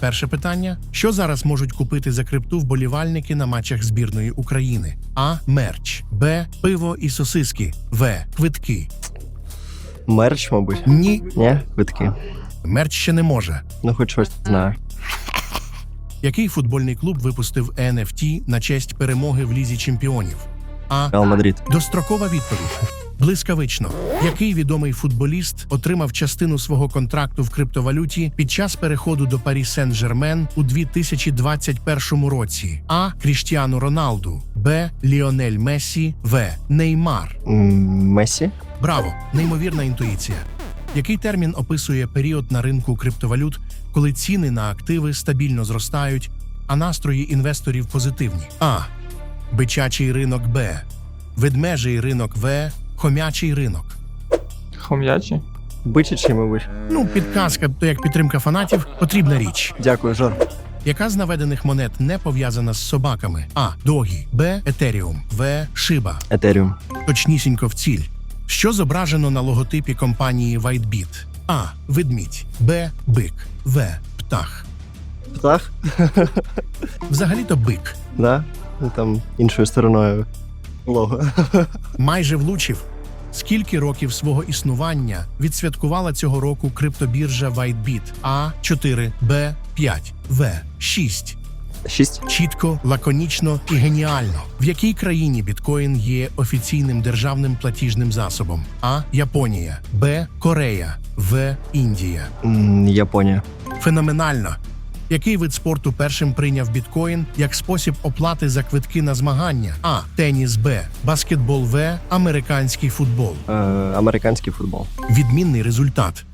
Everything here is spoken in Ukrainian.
Перше питання: що зараз можуть купити за крипту вболівальники на матчах збірної України? А. Мерч, Б. Пиво і сосиски. В. Квитки. Мерч, мабуть. Ні, Ні, квитки. мерч ще не може. Ну, хоч щось знаю. Який футбольний клуб випустив NFT на честь перемоги в лізі чемпіонів? А. Реал Мадрид. Дострокова відповідь. Блискавично. Який відомий футболіст отримав частину свого контракту в криптовалюті під час переходу до Парі Сен-Жермен у 2021 році? А. Кріштіану Роналду, Б. Ліонель Мессі, В. Неймар. Месі. Браво! Неймовірна інтуїція. Який термін описує період на ринку криптовалют, коли ціни на активи стабільно зростають, а настрої інвесторів позитивні? А. Бичачий ринок Б. Ведмежий ринок В. Хомячий ринок. Хом'ячі? Бичачий, мабуть. Ну, підказка, то як підтримка фанатів, потрібна річ. Дякую, Жор. Яка з наведених монет не пов'язана з собаками? А. Догі, Б. Етеріум, В. Шиба. Етеріум. точнісінько в ціль. Що зображено на логотипі компанії WhiteBit? А. Ведмідь, Б. Бик, В. Птах. Птах? Взагалі-то бик. Да? Ну, Там іншою стороною лого. Майже влучив. Скільки років свого існування відсвяткувала цього року криптобіржа WhiteBit? А. 4, Б. 5, В. 6. Шість. Чітко, лаконічно і геніально. В якій країні біткоін є офіційним державним платіжним засобом? А. Японія, Б. Корея, В. Індія. М, Японія. Феноменально. Який вид спорту першим прийняв біткоін як спосіб оплати за квитки на змагання? А. Теніс Б. Баскетбол В. Американський футбол. Е, американський футбол. Відмінний результат.